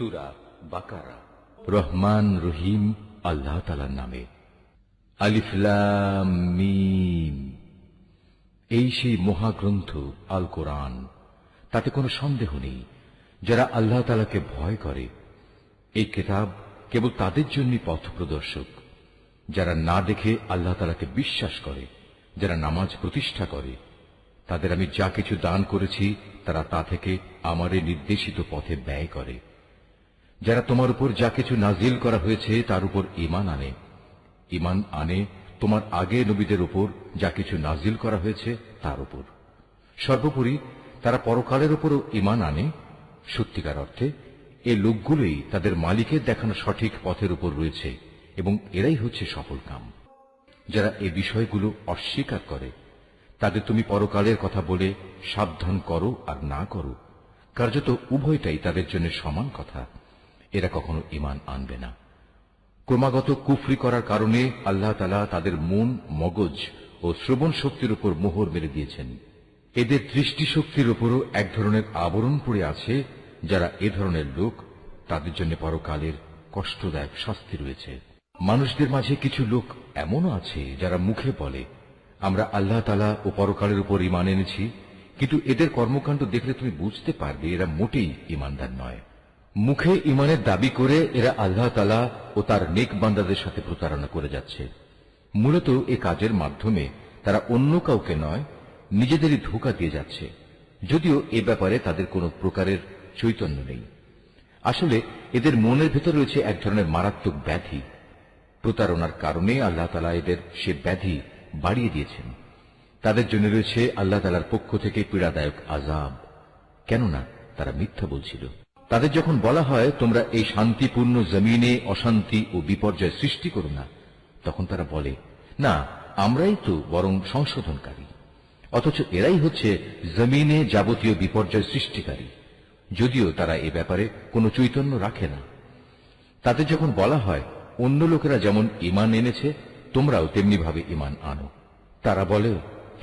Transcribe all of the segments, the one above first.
সুরা বাকারা। রহমান রহিম আল্লাহ তালার নামে। আলিফলাম মিম। এই সেই মহাগ্রন্থ আল কোরআন তাতে কোনো সন্দেহ নেই, যারা আল্লাহ তালাকে ভয় করে। এই কিতাব কেবল তাদের জন্যই পথ প্রদর্শক, যারা না দেখে আল্লাহ তালাকে বিশ্বাস করে, যারা নামাজ প্রতিষ্ঠা করে। তাদের আমি যা কিছু দান করেছি, তারা তা থেকে আমারে নির্দেশিত পথে ব্যয় করে। যারা তোমার উপর যা কিছু নাজিল করা হয়েছে তার উপর ইমান আনে। ইমান আনে তোমার আগে নবীদের উপর যা কিছু নাজিল করা হয়েছে তার উপর। সর্বোপরি তারা পরকালের উপরও ইমান আনে। সত্যিকার অর্থে এ লোকগুলোই তাদের মালিকের দেখানো সঠিক পথের উপর রয়েছে এবং এরাই হচ্ছে সফল কাম। যারা এ বিষয়গুলো অস্বীকার করে, তাদের তুমি পরকালের কথা বলে সাবধান করো আর না করো। কার্যত উভয়টাই তাদের জন্য সমান কথা। এরা কখনো ইমান আনবে না। ক্রমাগত কুফরি করার কারণে আল্লাহ তালা তাদের মন, মগজ ও শ্রবণ শক্তির উপর মোহর মেরে দিয়েছেন। এদের দৃষ্টিশক্তির উপরও এক ধরনের আবরণ পড়ে আছে, যারা এ ধরনের লোক, তাদের জন্য পরকালের কষ্টদায়ক শাস্তি রয়েছে। মানুষদের মাঝে কিছু লোক এমনও আছে যারা মুখে বলে, আমরা আল্লাহ তালা ও পরকালের উপর ইমান এনেছি, কিন্তু এদের কর্মকাণ্ড দেখলে তুমি বুঝতে পারবে এরা মোটেই ইমানদার নয়। মুখে ইমানের দাবি করে এরা আল্লাহ তালা ও তার নেক বান্দাদের সাথে প্রতারণা করে যাচ্ছে। মূলত এ কাজের মাধ্যমে তারা অন্য কাউকে নয়, নিজেদেরই ধোকা দিয়ে যাচ্ছে। যদিও এ ব্যাপারে তাদের কোনো প্রকারের চৈতন্য নেই। আসলে এদের মনের ভেতর রয়েছে এক ধরনের মারাত্মক ব্যাধি। প্রতারণার কারণে আল্লাহ তালা এদের সে ব্যাধি বাড়িয়ে দিয়েছেন। তাদের জন্য রয়েছে আল্লাহ তালার পক্ষ থেকে পীড়াদায়ক আজাব কেননা তারা মিথ্যা বলছিল। তাদের যখন বলা হয়, তোমরা এই শান্তিপূর্ণ জমিনে অশান্তি ও বিপর্যয় সৃষ্টি করো না, তখন তারা বলে, না, আমরাই তো বরং সংশোধনকারী। অথচ এরাই হচ্ছে জমিনে যাবতীয় বিপর্যয় সৃষ্টিকারী। যদিও তারা এ ব্যাপারে কোনো চৈতন্য রাখে না। তাদের যখন বলা হয়, অন্য লোকেরা যেমন ইমান এনেছে, তোমরাও তেমনি ভাবে ইমান আনো। তারা বলে,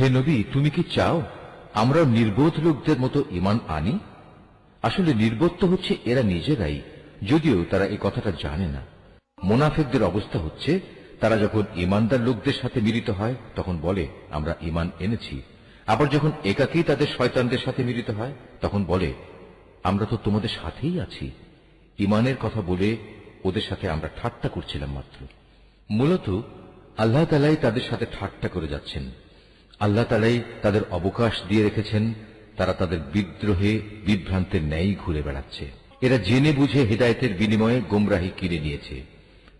হে নবী, তুমি কি চাও, আমরাও নির্বোধ লোকদের মতো ইমান আনি? আসলে নির্বোধ তো হচ্ছে এরা নিজেরাই, যদিও তারা এই কথাটা জানে না। মোনাফেকদের অবস্থা হচ্ছে, তারা যখন ইমানদার লোকদের সাথে মিলিত হয়, তখন বলে, আমরা ইমান এনেছি। আবার যখন একাকেই তাদের শয়তানদের সাথে মিলিত হয়, তখন বলে, আমরা তো তোমাদের সাথেই আছি। ইমানের কথা বলে ওদের সাথে আমরা ঠাট্টা করছিলাম মাত্র। মূলত, আল্লাহ তালাই তাদের সাথে ঠাট্টা করে যাচ্ছেন। আল্লাহ তালাই তাদের অবকাশ দিয়ে রেখেছেন তারা তাদের বিদ্রোহে বিভ্রান্তের ন্যায় ঘুরে বেড়াচ্ছে। এরা জেনে বুঝে হেদায়তের বিনিময়ে গোমরাহি কিনে নিয়েছে।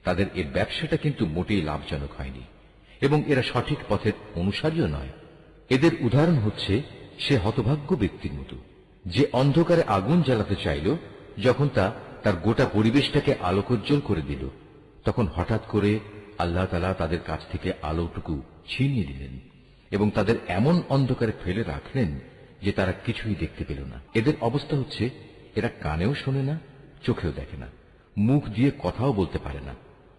তাদের এ ব্যবসাটা কিন্তু মোটেই লাভজনক হয়নি। এবং এরা সঠিক পথের অনুসারীও নয়। এদের উদাহরণ হচ্ছে, সে হতভাগ্য ব্যক্তির মতো। যে অন্ধকারে আগুন জ্বালাতে চাইল, যখন তা তার গোটা পরিবেশটাকে আলোকোজ্জ্বল করে দিল, তখন হঠাৎ করে আল্লাহ তালা তাদের কাছ থেকে আলোটুকু ছিনিয়ে দিলেন এবং তাদের এমন অন্ধকারে ফেলে রাখলেন যে তারা কিছুই দেখতে পেল না। এদের অবস্থা হচ্ছে, এরা কানেও শোনে না, চোখেও দেখে না। মুখ দিয়ে কথাও বলতে পারে না।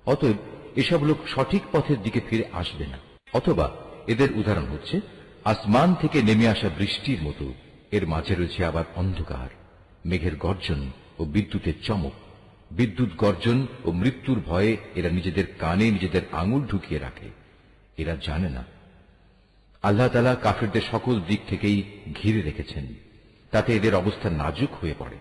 অতএব এসব লোক সঠিক পথের দিকে ফিরে আসবে না। অথবা এদের উদাহরণ হচ্ছে, আসমান থেকে নেমে আসা বৃষ্টির মতো, এর মাঝে রয়েছে আবার অন্ধকার, মেঘের গর্জন ও বিদ্যুতের চমক। বিদ্যুৎ গর্জন ও মৃত্যুর ভয়ে এরা নিজেদের কানে নিজেদের আঙুল ঢুকিয়ে রাখে। এরা জানে না আল্লাহ তালা কাফেরদের সকল দিক থেকেই ঘিরে রেখেছেন। তাতে এদের অবস্থা নাজুক হয়ে পড়ে।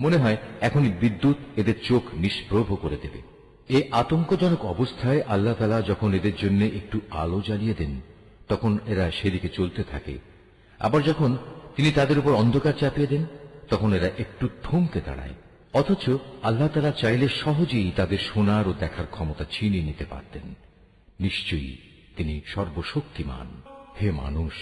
মনে হয় এখনই বিদ্যুৎ এদের চোখ নিষ্প্রভ করে দেবে। এ আতঙ্কজনক অবস্থায় আল্লাহ তালা যখন এদের জন্য একটু আলো জ্বালিয়ে দেন, তখন এরা সেদিকে চলতে থাকে। আবার যখন তিনি তাদের উপর অন্ধকার চাপিয়ে দেন, তখন এরা একটু থমকে দাঁড়ায়। অথচ আল্লাহ তালা চাইলে সহজেই তাদের শোনার ও দেখার ক্ষমতা ছিনিয়ে নিতে পারতেন। নিশ্চয়ই তিনি সর্বশক্তিমান। হে মানুষ,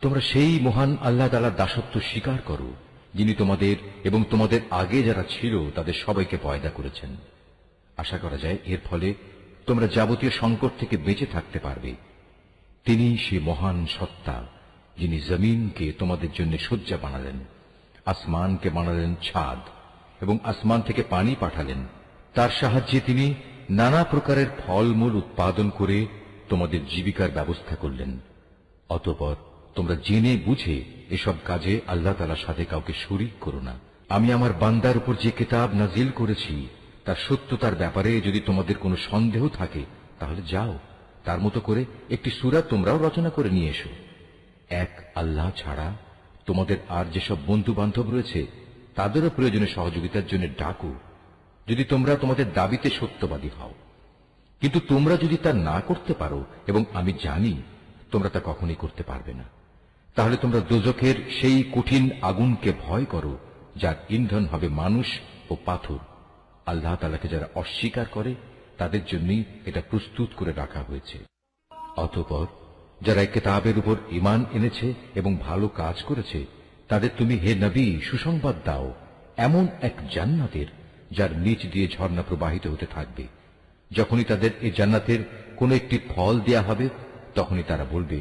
তোমরা সেই মহান আল্লাহ তালার দাসত্ব স্বীকার করো, যিনি তোমাদের এবং তোমাদের আগে যারা ছিল তাদের সবাইকে পয়দা করেছেন। আশা করা যায় এর ফলে তোমরা যাবতীয় সংকট থেকে বেঁচে থাকতে পারবে। তিনি সে মহান সত্তা, যিনি জমিনকে তোমাদের জন্য শয্যা বানালেন, আসমানকে বানালেন ছাদ এবং আসমান থেকে পানি পাঠালেন। তার সাহায্যে তিনি নানা প্রকারের ফলমূল উৎপাদন করে তোমাদের জীবিকার ব্যবস্থা করলেন। অতপর তোমরা জেনে বুঝে এসব কাজে আল্লাহ তালার সাথে কাউকে শরিক করো না। আমি আমার বান্দার উপর যে কেতাব নাজিল করেছি, তার সত্যতার ব্যাপারে যদি তোমাদের কোনো সন্দেহ থাকে, তাহলে যাও। তার মতো করে একটি সুরা তোমরাও রচনা করে নিয়ে এসো। এক, আল্লাহ ছাড়া তোমাদের আর যেসব বন্ধু বান্ধব রয়েছে, তাদেরও প্রয়োজনে সহযোগিতার জন্য ডাকো। যদি তোমরা তোমাদের দাবিতে সত্যবাদী হও। কিন্তু তোমরা যদি তা না করতে পারো, এবং আমি জানি তোমরা তা কখনই করতে পারবে না। তাহলে তোমরা দোজখের সেই কঠিন আগুনকে ভয় করো, যার ইন্ধন হবে মানুষ ও পাথর। আল্লাহ তালাকে যারা অস্বীকার করে, তাদের জন্যই এটা প্রস্তুত করে রাখা হয়েছে। অতপর যারা কেতাবের উপর ইমান এনেছে এবং ভালো কাজ করেছে, তাদের তুমি হে নবী, সুসংবাদ দাও, এমন এক জান্নাতের, যার নিচ দিয়ে ঝর্ণা প্রবাহিত হতে থাকবে। যখনই তাদের এই জান্নাতের কোন একটি ফল দেয়া হবে তখনই তারা বলবে,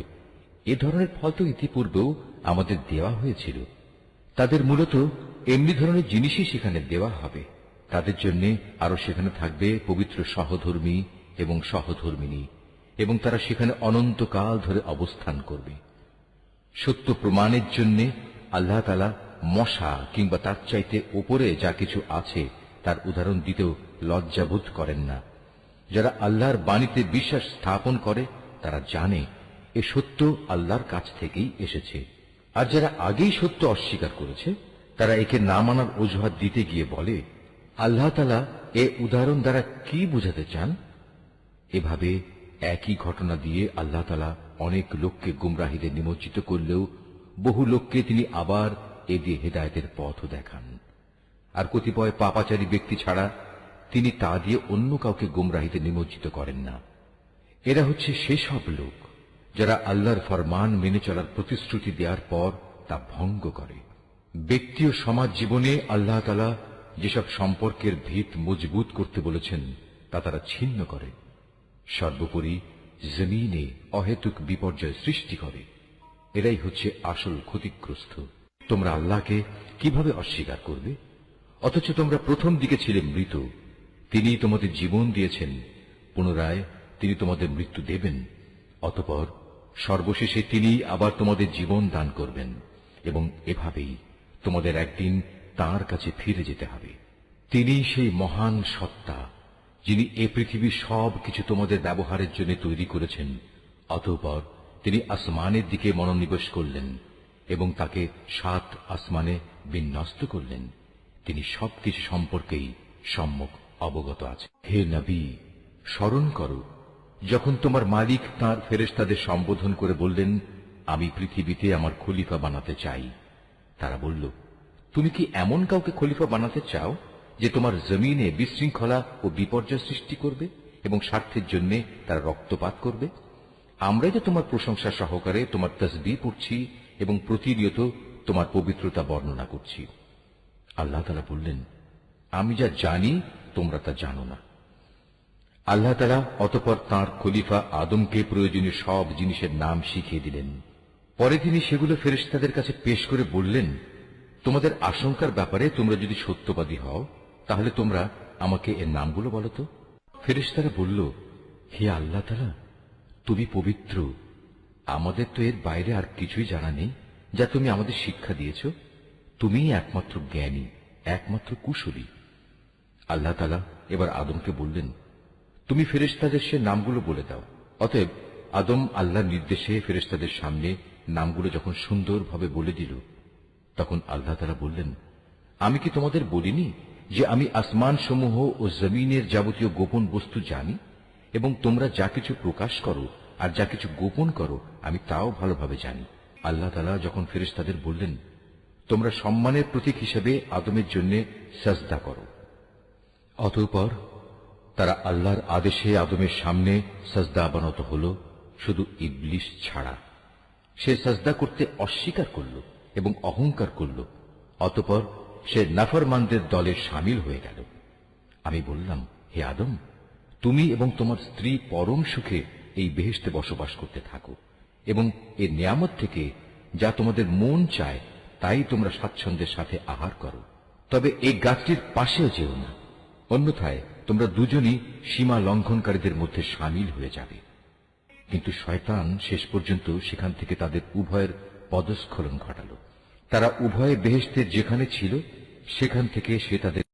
এ ধরনের ফল তো ইতিপূর্বেও আমাদের দেওয়া হয়েছিল। তাদের মূলত এমনি ধরনের জিনিসই সেখানে দেওয়া হবে। তাদের জন্য আরও সেখানে থাকবে পবিত্র সহধর্মী এবং সহধর্মিনী, এবং তারা সেখানে অনন্তকাল ধরে অবস্থান করবে। সত্য প্রমাণের জন্য আল্লাহ তালা মশা কিংবা তার চাইতে ওপরে যা কিছু আছে তার উদাহরণ দিতেও লজ্জাবোধ করেন না। যারা আল্লাহর বাণীতে বিশ্বাস স্থাপন করে তারা জানে এ সত্য আল্লাহর কাছ থেকেই এসেছে। আর যারা আগেই সত্য অস্বীকার করেছে, তারা একে না মানার অজুহাত দিতে গিয়ে বলে, আল্লাহ তালা এ উদাহরণ দ্বারা কি বুঝাতে চান? এভাবে একই ঘটনা দিয়ে আল্লাহ তালা অনেক লোককে গুমরাহিতে নিমজ্জিত করলেও বহু লোককে তিনি আবার এ দিয়ে হেদায়তের পথও দেখান। আর কতিপয় পাপাচারী ব্যক্তি ছাড়া তিনি তা দিয়ে অন্য কাউকে গুমরাহিতে নিমজ্জিত করেন না। এরা হচ্ছে সেসব লোক যারা আল্লাহর ফরমান মেনে চলার প্রতিশ্রুতি দেওয়ার পর তা ভঙ্গ করে। ব্যক্তি ও সমাজ জীবনে আল্লাহ তালা যেসব সম্পর্কের ভিত মজবুত করতে বলেছেন, তা তারা ছিন্ন করে। সর্বোপরি জমিনে অহেতুক বিপর্যয় সৃষ্টি করে। এরাই হচ্ছে আসল ক্ষতিগ্রস্ত। তোমরা আল্লাহকে কীভাবে অস্বীকার করবে? অথচ তোমরা প্রথম দিকে ছিলে মৃত। তিনি তোমাদের জীবন দিয়েছেন, পুনরায় তিনি তোমাদের মৃত্যু দেবেন, অতপর সর্বশেষে তিনি আবার তোমাদের জীবন দান করবেন, এবং এভাবেই তোমাদের একদিন তার কাছে ফিরে যেতে হবে। তিনি সেই মহান সত্তা, যিনি এ পৃথিবীর সব কিছু তোমাদের ব্যবহারের জন্য তৈরি করেছেন, অতঃপর তিনি আসমানের দিকে মনোনিবেশ করলেন, এবং তাকে সাত আসমানে বিন্যস্ত করলেন। তিনি সবকিছু সম্পর্কেই সম্মুখ অবগত আছে হে নবী, স্মরণ করো যখন তোমার মালিক তাঁর ফেরেশতাদের সম্বোধন করে বললেন, আমি পৃথিবীতে আমার খলিফা বানাতে চাই। তারা বলল, তুমি কি এমন কাউকে খলিফা বানাতে চাও যে তোমার জমিনে বিশৃঙ্খলা ও বিপর্যয় সৃষ্টি করবে এবং স্বার্থের জন্য তারা রক্তপাত করবে? আমরাই তো তোমার প্রশংসা সহকারে তোমার তসবি পড়ছি এবং প্রতিনিয়ত তোমার পবিত্রতা বর্ণনা করছি। আল্লাহ তালা বললেন, আমি যা জানি তোমরা তা জানো না। আল্লাহ তালা অতপর তাঁর খলিফা আদমকে প্রয়োজনীয় সব জিনিসের নাম শিখিয়ে দিলেন। পরে তিনি সেগুলো ফেরেশতাদের কাছে পেশ করে বললেন, তোমাদের আশঙ্কার ব্যাপারে তোমরা যদি সত্যবাদী হও, তাহলে তোমরা আমাকে এর নামগুলো বলো তো। ফেরেশতারা বলল, হে আল্লাহ তালা তুমি পবিত্র। আমাদের তো এর বাইরে আর কিছুই জানা নেই, যা তুমি আমাদের শিক্ষা দিয়েছ। তুমিই একমাত্র জ্ঞানী, একমাত্র কুশলী। আল্লাহ তালা এবার আদমকে বললেন তুমি ফেরেশতাদের সে নামগুলো বলে দাও। অতএব আদম আল্লাহর নির্দেশে ফেরেশতাদের সামনে নামগুলো যখন সুন্দরভাবে বলে দিল, তখন আল্লাহ তালা বললেন, আমি কি তোমাদের বলিনি যে আমি আসমান সমূহ ও জমিনের যাবতীয় গোপন বস্তু জানি? এবং তোমরা যা কিছু প্রকাশ করো আর যা কিছু গোপন করো, আমি তাও ভালোভাবে জানি। আল্লাহ তালা যখন ফেরেশতাদের বললেন, তোমরা সম্মানের প্রতীক হিসেবে আদমের জন্য সাজদা করো। অতঃপর তারা আল্লাহর আদেশে আদমের সামনে সাজদা বানত হল, শুধু ইবলিশ ছাড়া। সে সাজদা করতে অস্বীকার করল এবং অহংকার করল, অতপর সে নাফরমানদের দলে সামিল হয়ে গেল। আমি বললাম, হে আদম, তুমি এবং তোমার স্ত্রী পরম সুখে এই বেহেশতে বসবাস করতে থাকো এবং এ নিয়ামত থেকে যা তোমাদের মন চায় তাই তোমরা স্বাচ্ছন্দ্যের সাথে আহার করো। তবে এই গাছটির পাশেও যেও না। অন্যথায় তোমরা দুজনই সীমা লঙ্ঘনকারীদের মধ্যে সামিল হয়ে যাবে। কিন্তু শয়তান শেষ পর্যন্ত সেখান থেকে তাদের উভয়ের পদস্খলন ঘটাল। তারা উভয়ে বেহেস্তের যেখানে ছিল, সেখান থেকে সে তাদের